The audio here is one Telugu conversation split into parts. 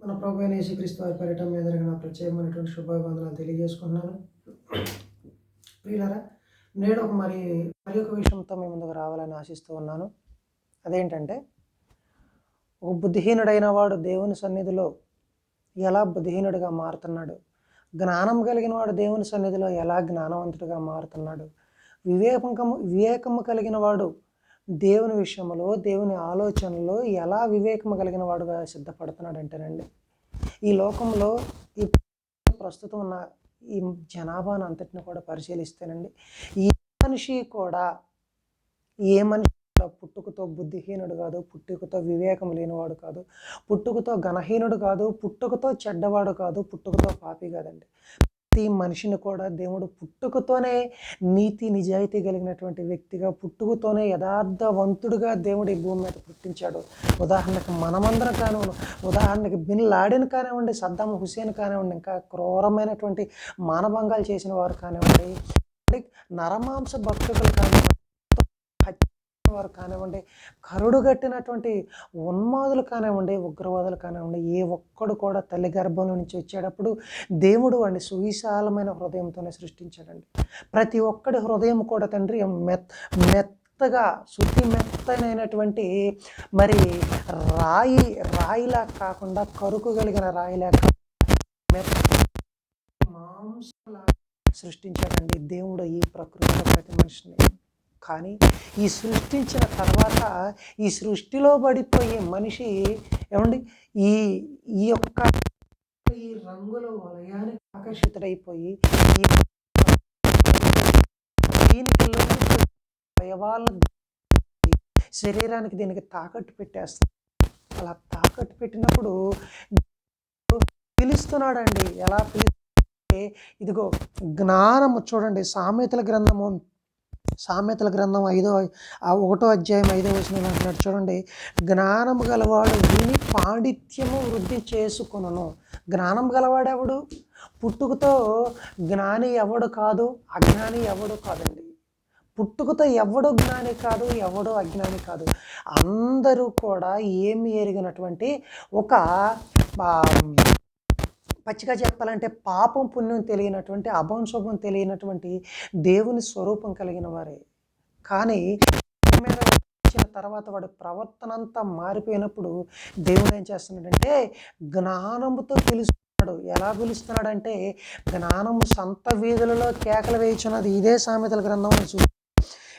మన ప్రభు అయిన యేసుక్రీస్తు వారి పర్యటన మీద జరిగిన ప్రత్యేకమైనటువంటి శుభాభివందనాలు తెలియజేసుకున్నాను ప్రియులరా నేడు ఒక మరి మరి ఒక విషయంతో మీ ముందుకు రావాలని ఆశిస్తూ ఉన్నాను. అదేంటంటే ఒక బుద్ధిహీనుడైన వాడు దేవుని సన్నిధిలో ఎలా బుద్ధిహీనుడిగా మారుతున్నాడు? జ్ఞానం కలిగిన వాడు దేవుని సన్నిధిలో ఎలా జ్ఞానవంతుడిగా మారుతున్నాడు? వివేకము వివేకము కలిగిన వాడు దేవుని విషయంలో దేవుని ఆలోచనలో ఎలా వివేకము కలిగిన వాడుగా సిద్ధపడుతున్నాడు అంటేనండి ఈ లోకంలో ఈ ప్రస్తుతం ఉన్న ఈ జనాభాను అంతటిని కూడా పరిశీలిస్తేనండి ఏ మనిషి కూడా ఏ మనిషి పుట్టుకతో బుద్ధిహీనుడు కాదు పుట్టుకతో వివేకం లేనివాడు కాదు పుట్టుకతో ఘనహీనుడు కాదు పుట్టుకతో చెడ్డవాడు కాదు పుట్టుకతో పాపి కాదండి. ప్రతి మనిషిని కూడా దేవుడు పుట్టుకతోనే నీతి నిజాయితీ కలిగినటువంటి వ్యక్తిగా పుట్టుకతోనే యథార్థవంతుడుగా దేవుడు ఈ భూమి మీద పుట్టించాడు. ఉదాహరణకు మనమందరం కానివ్వండి ఉదాహరణకి బిన్ లాడెన్ కానివ్వండి సద్దాం హుసేన్ కానివ్వండి ఇంకా క్రూరమైనటువంటి మానభంగాలు చేసిన వారు కానివ్వండి నరమాంస భక్తులు కానివ్వండి వారు కానివ్వండి కరుడు కట్టినటువంటి ఉన్మాదులు కానివ్వండి ఉగ్రవాదులు కానివ్వండి ఏ ఒక్కడు కూడా తల్లి గర్భంలో నుంచి వచ్చేటప్పుడు దేవుడు వాడిని సువిశాలమైన హృదయంతోనే సృష్టించాడండి. ప్రతి ఒక్కడి హృదయం కూడా తండ్రి మెత్ మెత్తగా శుద్ధి మెత్తనైనటువంటి మరి రాయి రాయిలా కాకుండా కరుకు కలిగిన రాయిలా మెత్త సృష్టించాడండి దేవుడు ఈ ప్రకృతిలో ప్రతి మనిషిని. కానీ ఈ సృష్టించిన తర్వాత ఈ సృష్టిలో పడిపోయే మనిషి ఏమండి? ఈ ఈ యొక్క ఈ రంగుల వలయానికి ఆకర్షితుడైపోయి ఈ దీనికి అవయవాల శరీరానికి దీనికి తాకట్టు పెట్టేస్తారు. అలా తాకట్టు పెట్టినప్పుడు పిలుస్తున్నాడండి. ఎలా పిలిస్తే ఇదిగో జ్ఞానము చూడండి సామెతల గ్రంథము సామెతల గ్రంథం ఐదో ఆ ఒకటో అధ్యాయం ఐదో వచ్చిన అంటున్నాడు చూడండి. జ్ఞానము గలవాడు విని పాండిత్యము వృద్ధి చేసుకును జ్ఞానం గలవాడెవడు పుట్టుకతో జ్ఞాని ఎవడు కాదు? అజ్ఞాని ఎవడు కాదండి. పుట్టుకతో ఎవడు జ్ఞాని కాదు? ఎవడు అజ్ఞాని కాదు. అందరూ కూడా ఏమి ఎరిగినటువంటి ఒక పచ్చిగా చెప్పాలంటే పాపం పుణ్యం తెలియనటువంటి అభంశుభం తెలియనటువంటి దేవుని స్వరూపం కలిగిన వారే. కానీ మీద వచ్చిన తర్వాత వాడి ప్రవర్తన అంతా మారిపోయినప్పుడు దేవుడు ఏం చేస్తున్నాడంటే జ్ఞానముతో పిలుస్తున్నాడు. ఎలా పిలుస్తున్నాడంటే జ్ఞానము సంత వీధులలో కేకలు వేయుచున్నది ఇదే సామెతల గ్రంథం చూ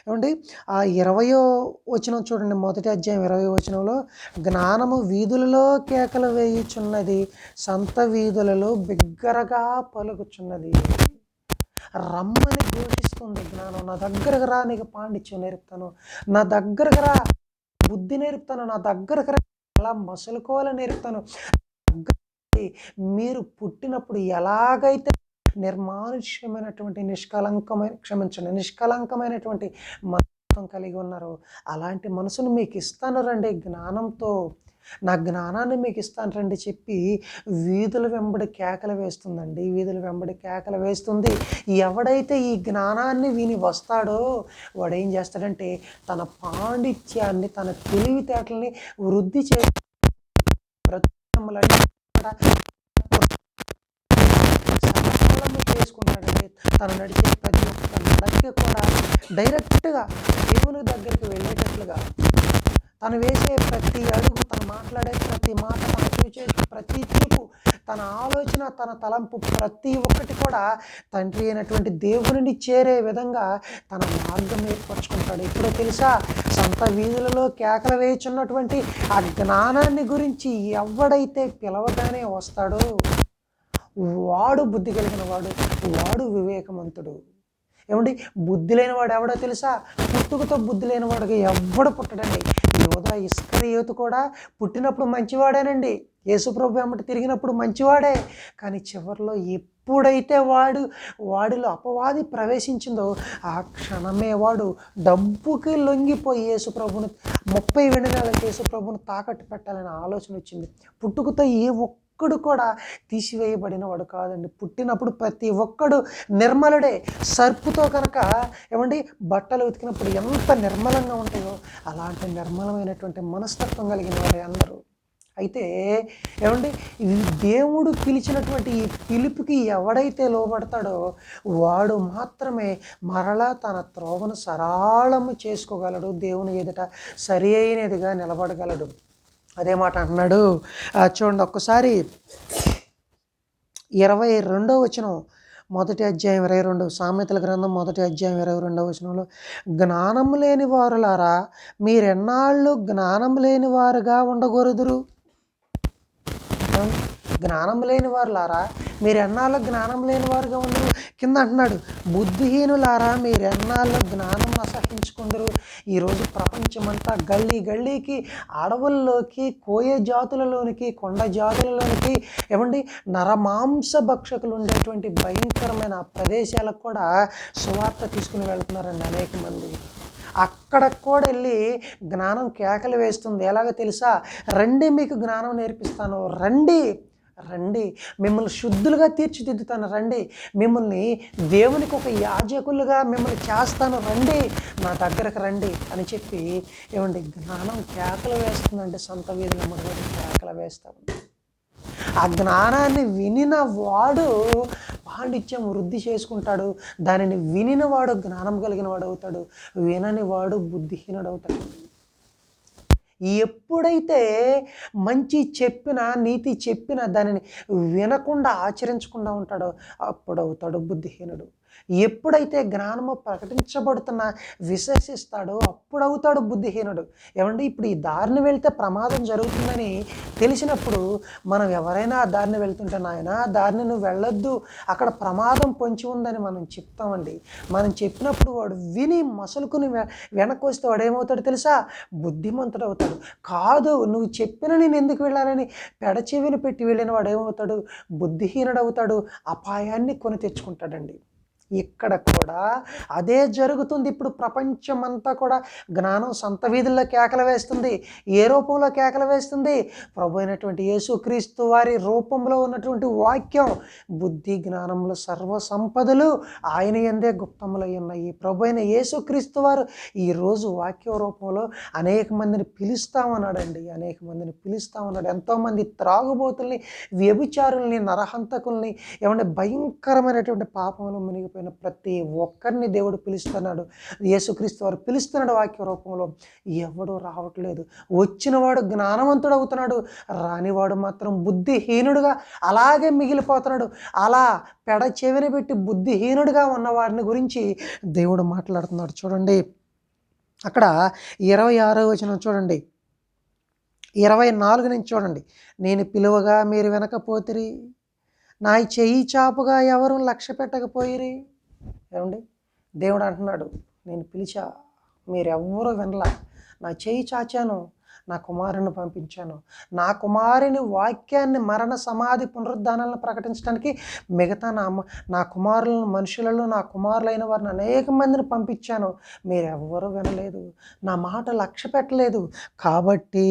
ఏమండి? ఆ ఇరవయో వచనం చూడండి మొదటి అధ్యాయం ఇరవై వచనంలో జ్ఞానము వీధులలో కేకలు వేయుచున్నది సంత వీధులలో బిగ్గరగా పలుకుచున్నది. రమ్మని ఘోషిస్తుంది జ్ఞానం. నా దగ్గరకు రా నీకు పాండిత్యం నేర్పుతాను. నా దగ్గరకు రా బుద్ధి నేర్పుతాను. నా దగ్గరకు రా ఎలా మసులుకోవాలని నేర్పుతాను. మీరు పుట్టినప్పుడు ఎలాగైతే నిర్మానుష్యమైనటువంటి నిష్కలంకమైన క్షమించండి నిష్కలంకమైనటువంటి మనసం కలిగి ఉన్నారు. అలాంటి మనసును మీకు ఇస్తాను రండి జ్ఞానంతో. నా జ్ఞానాన్ని మీకు ఇస్తాను రండి చెప్పి వీధుల వెంబడి కేకలు వేస్తుందండి. వీధుల వెంబడి కేకలు వేస్తుంది. ఎవడైతే ఈ జ్ఞానాన్ని విని వస్తాడో వాడు ఏం చేస్తాడంటే తన పాండిత్యాన్ని తన తెలివితేటల్ని వృద్ధి చే చేసుకుంటాడండి తను నడిచే ప్రతి ఒక్క నడక కూడా డైరెక్ట్గా దేవుని దగ్గరికి వెళ్ళేటట్లుగా. తను వేసే ప్రతి అడుగు తను మాట్లాడే ప్రతి మాట తను చూసే ప్రతి చూపు తన ఆలోచన తన తలంపు ప్రతి ఒక్కటి కూడా తండ్రి అయినటువంటి దేవుని చేరే విధంగా తన మార్గం ఏర్పరచుకుంటాడు. ఇప్పుడు తెలుసా? సొంత వీధులలో కేకలు వేయుచున్నటువంటి ఆ జ్ఞానాన్ని గురించి ఎవడైతే పిలవగానే వస్తాడో వాడు బుద్ధి కలిగిన వాడు వాడు వివేకవంతుడు ఏమండి? బుద్ధి లేనివాడు ఎవడో తెలుసా? పుట్టుకతో బుద్ధి లేనివాడుగా ఎవడు పుట్టడండి. యోధ ఇస్కరియోతు కూడా పుట్టినప్పుడు మంచివాడేనండి. యేసుప్రభు వెంబడి తిరిగినప్పుడు మంచివాడే. కానీ చివరిలో ఎప్పుడైతే వాడు వాడిలో అపవాది ప్రవేశించిందో ఆ క్షణమే వాడు డబ్బుకి లొంగిపోయి యేసుప్రభుని ముప్పై వెండి నెలలకు యేసుప్రభుని తాకట్టు పెట్టాలనే ఆలోచన వచ్చింది. పుట్టుకతో ఏ ఒక్క ఒక్కడు కూడా తీసివేయబడిన వాడు కాదండి. పుట్టినప్పుడు ప్రతి ఒక్కడు నిర్మలుడే. సర్పుతో కనుక ఏమండి బట్టలు ఉతికినప్పుడు ఎంత నిర్మలంగా ఉంటాయో అలాంటి నిర్మలమైనటువంటి మనస్తత్వం కలిగిన వారే అందరూ. అయితే ఏమండి దేవుడు పిలిచినటువంటి ఈ పిలుపుకి ఎవడైతే లోబడతాడో వాడు మాత్రమే మరలా తన త్రోవను సరళము చేసుకోగలడు దేవుని ఎదుట సరి అయినదిగా నిలబడగలడు. అదే మాట అంటున్నాడు. ఆ, చూడండి ఒక్కసారి ఇరవై రెండో వచనం మొదటి అధ్యాయం ఇరవై రెండు సామెతల గ్రంథం మొదటి అధ్యాయం ఇరవై రెండవ వచనంలో జ్ఞానం లేని వారులారా మీరెన్నాళ్ళు జ్ఞానం లేని వారుగా ఉండకూడదురు జ్ఞానం లేని వారులారా మీరు ఎన్నాళ్ళు జ్ఞానం లేని వారుగా ఉండరు కింద అంటున్నాడు బుద్ధిహీనులారా మీరు ఎన్నాళ్ళు జ్ఞానం అసహించుకుందరు? ఈరోజు ప్రపంచమంతా గల్లీ గల్లీకి అడవుల్లోకి కోయ జాతులలోనికి కొండ జాతులలోనికి ఏమండి నరమాంస భక్షకులు ఉండేటువంటి భయంకరమైన ప్రదేశాలకు కూడా సువార్త తీసుకుని వెళ్తున్నారండి అనేక మంది. అక్కడ కూడా వెళ్ళి జ్ఞానం కేకలు వేస్తుంది. ఎలాగో తెలుసా? రండి మీకు జ్ఞానం నేర్పిస్తాను. రండి రండి. మిమ్మల్ని శుద్ధులుగా తీర్చిదిద్దుతాను రండి. మిమ్మల్ని దేవునికి ఒక యాజకులుగా మిమ్మల్ని చేస్తాను రండి. నా దగ్గరకు రండి అని చెప్పి ఏమండి జ్ఞానం కేకలు వేస్తుందంటే సొంత వీధిలో ముడిపడి కేకలు వేస్తా ఆ జ్ఞానాన్ని వినిన వాడు పాండిత్యం వృద్ధి చేసుకుంటాడు. దానిని వినిన వాడు జ్ఞానం కలిగిన వాడు అవుతాడు. వినని వాడు బుద్ధిహీనుడు అవుతాడు. ఎప్పుడైతే మంచి చెప్పిన నీతి చెప్పిన దానిని వినకుండా ఆచరించకుండా ఉంటాడో అప్పుడు అవుతాడు బుద్ధిహీనుడు. ఎప్పుడైతే జ్ఞానము ప్రకటించబడుతున్న విశ్వసిస్తాడో అప్పుడు అవుతాడు బుద్ధిహీనుడు. ఏమండి? ఇప్పుడు ఈ దారిని వెళ్తే ప్రమాదం జరుగుతుందని తెలిసినప్పుడు మనం ఎవరైనా ఆ దారిని వెళ్తుంటే నాయన ఆ దారిని నువ్వు వెళ్ళొద్దు. అక్కడ ప్రమాదం పొంచి ఉందని మనం చెప్తామండి. మనం చెప్పినప్పుడు వాడు విని మసలుకుని వెనక్కి వస్తే వాడు ఏమవుతాడు తెలుసా? బుద్ధిమంతుడు అవుతాడు కాదు నువ్వు చెప్పిన నేను ఎందుకు వెళ్ళాలని పెడచెవిని పెట్టి వెళ్ళిన వాడు ఏమవుతాడు బుద్ధిహీనుడు అవుతాడు అపాయాన్ని కొని తెచ్చుకుంటాడండి. ఇక్కడ కూడా అదే జరుగుతుంది. ఇప్పుడు ప్రపంచం అంతా కూడా జ్ఞానం సొంత వీధుల్లో కేకలు వేస్తుంది. ఏ రూపంలో కేకలు వేస్తుంది? ప్రభు అయినటువంటి యేసుక్రీస్తు వారి రూపంలో ఉన్నటువంటి వాక్యం. బుద్ధి జ్ఞానములు సర్వ సంపదలు ఆయన ఎందే గుప్తములై ఉన్నాయి. ప్రభు అయిన యేసుక్రీస్తు వారు ఈరోజు వాక్య రూపంలో అనేక మందిని పిలుస్తామన్నాడండి. అనేక మందిని పిలుస్తామన్నాడు. ఎంతోమంది త్రాగుబోతుల్ని వ్యభిచారుల్ని నరహంతకుల్ని ఏమంటే భయంకరమైనటువంటి పాపంలో మునిగిపోయిన ప్రతి ఒక్కరిని దేవుడు పిలుస్తున్నాడు. యేసుక్రీస్తు వారు పిలుస్తున్నాడు వాక్య రూపంలో. ఎవడు రావట్లేదు. వచ్చినవాడు జ్ఞానవంతుడు అవుతున్నాడు. రానివాడు మాత్రం బుద్ధిహీనుడుగా అలాగే మిగిలిపోతున్నాడు. అలా పెడ చెవిన పెట్టి బుద్ధిహీనుడిగా ఉన్న వారిని గురించి దేవుడు మాట్లాడుతున్నాడు. చూడండి. అక్కడ ఇరవై ఆరో వచనం చూడండి. ఇరవై నాలుగు నుంచి చూడండి. నేను పిలువగా మీరు వెనకపోతిరి నా చెయ్యి చాపుగా ఎవరు లక్ష్య పెట్టకపోయిరి? ఏమండి? దేవుడు అంటున్నాడు నేను పిలిచా మీరెవ్వరూ వినలా. నా చెయ్యి చాచాను నా కుమారుని పంపించాను. నా కుమారుని వాక్యాన్ని మరణ సమాధి పునరుద్ధానాలను ప్రకటించడానికి మిగతా నా నా కుమారులను మనుషులలో నా కుమారులైన వారిని అనేక మందిని పంపించాను. మీరెవ్వరూ వినలేదు. నా మాట లక్ష్య పెట్టలేదు. కాబట్టి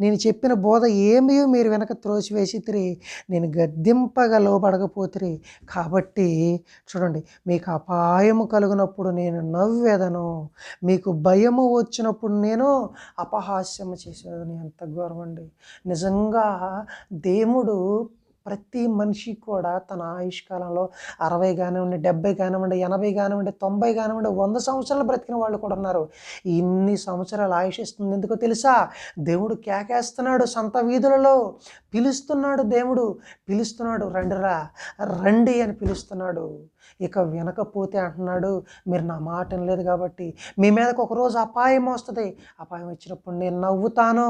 నేను చెప్పిన బోధ ఏమయో మీరు వెనక త్రోసివేసితిరి నేను గద్దింపగా లోబడకపోతిరి. కాబట్టి చూడండి మీకు అపాయము కలిగినప్పుడు నేను నవ్వేదను. మీకు భయము వచ్చినప్పుడు నేను అపహాస్యము చేసేదని. ఎంత గౌరవం అండి. నిజంగా దేవుడు ప్రతి మనిషి కూడా తన ఆయుష్కాలంలో అరవై కానివ్వండి డెబ్బై కానివ్వండి ఎనభై కానివ్వండి తొంభై కానివ్వండి వంద సంవత్సరాలు బ్రతికిన వాళ్ళు కూడా ఉన్నారు. ఇన్ని సంవత్సరాలు ఆయుష్ ఇస్తుంది ఎందుకో తెలుసా? దేవుడు కేకేస్తున్నాడు సంత వీధులలో. పిలుస్తున్నాడు దేవుడు. పిలుస్తున్నాడు రండిరా రండి అని పిలుస్తున్నాడు. ఇక వినకపోతే అంటున్నాడు మీరు నా మాట వినలేదు కాబట్టి మీ మీదకి ఒక రోజు అపాయం వస్తుంది. అపాయం వచ్చినప్పుడు నేను నవ్వుతాను.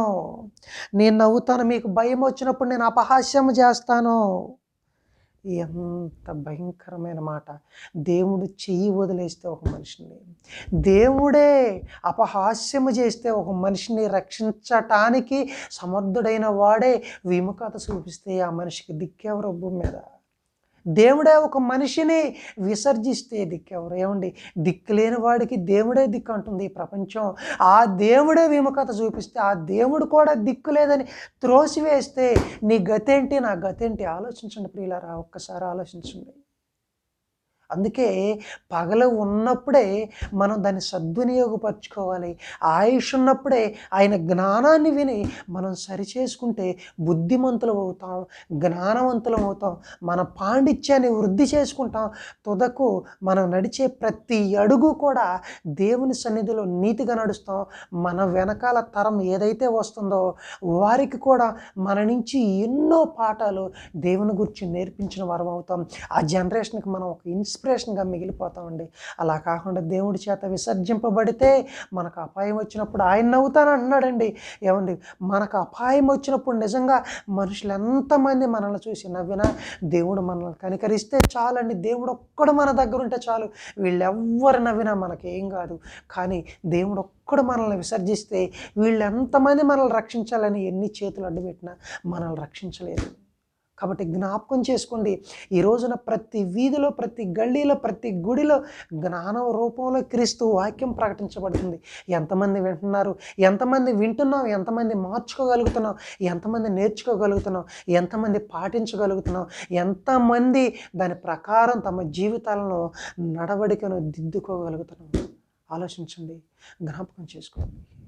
నేను నవ్వుతాను మీకు భయం వచ్చినప్పుడు నేను అపహాస్యం చేస్తాను. ఎంత భయంకరమైన మాట. దేవుడు చెయ్యి వదిలేస్తే ఒక మనిషిని దేవుడే అపహాస్యము చేస్తే ఒక మనిషిని రక్షించటానికి సమర్థుడైన వాడే విముఖత చూపిస్తే ఆ మనిషికి దిక్కెవరు భూమి మీద? దేవుడే ఒక మనిషిని విసర్జిస్తే దిక్కెవరు? ఏమండి? దిక్కులేని వాడికి దేవుడే దిక్కు అంటుంది ఈ ప్రపంచం. ఆ దేవుడే విముఖత చూపిస్తే ఆ దేవుడు కూడా దిక్కు లేదని త్రోసివేస్తే నీ గతేంటి నా గతేంటి? ఆలోచించండి ప్రియులారా ఒక్కసారి ఆలోచించండి. అందుకే పగలు ఉన్నప్పుడే మనం దాన్ని సద్వినియోగపరచుకోవాలి. ఆయుష్ ఉన్నప్పుడే ఆయన జ్ఞానాన్ని విని మనం సరిచేసుకుంటే బుద్ధిమంతులం అవుతాం జ్ఞానవంతులం అవుతాం మన పాండిత్యాన్ని వృద్ధి చేసుకుంటాం. తుదకు మనం నడిచే ప్రతి అడుగు కూడా దేవుని సన్నిధిలో నీతిగా నడుస్తాం. మన వెనకాల తరం ఏదైతే వస్తుందో వారికి కూడా మన నుంచి ఎన్నో పాఠాలు దేవుని గురించి నేర్పించిన వారం అవుతాం ఆ జనరేషన్కి మనం ఒక ఇన్స్ ఇన్స్పిరేషన్గా మిగిలిపోతామండి అలా కాకుండా దేవుడి చేత విసర్జింపబడితే మనకు అపాయం వచ్చినప్పుడు ఆయన నవ్వుతాను అన్నాడండి ఏమండి? మనకు అపాయం వచ్చినప్పుడు నిజంగా మనుషులు ఎంతమంది మనల్ని చూసి నవ్వినా దేవుడు మనల్ని కనికరిస్తే చాలండి. దేవుడు ఒక్కడు మన దగ్గర ఉంటే చాలు. వీళ్ళెవ్వరు నవ్వినా మనకేం కాదు. కానీ దేవుడు ఒక్కడు మనల్ని విసర్జిస్తే వీళ్ళు ఎంతమంది మనల్ని రక్షించాలని ఎన్ని చేతులు అడ్డుపెట్టినా మనల్ని రక్షించలేదు. కాబట్టి జ్ఞాపకం చేసుకోండి. ఈ రోజున ప్రతి వీధిలో ప్రతి గల్లీలో ప్రతి గుడిలో జ్ఞానం రూపంలో క్రీస్తు వాక్యం ప్రకటించబడుతుంది. ఎంతమంది వింటున్నారు? ఎంతమంది వింటున్నాం? ఎంతమంది మార్చుకోగలుగుతున్నాం? ఎంతమంది నేర్చుకోగలుగుతున్నాం? ఎంతమంది పాటించగలుగుతున్నాం? ఎంతమంది దాని ప్రకారం తమ జీవితాలను నడవడికను దిద్దుకోగలుగుతున్నాం? ఆలోచించండి. జ్ఞాపకం చేసుకోండి.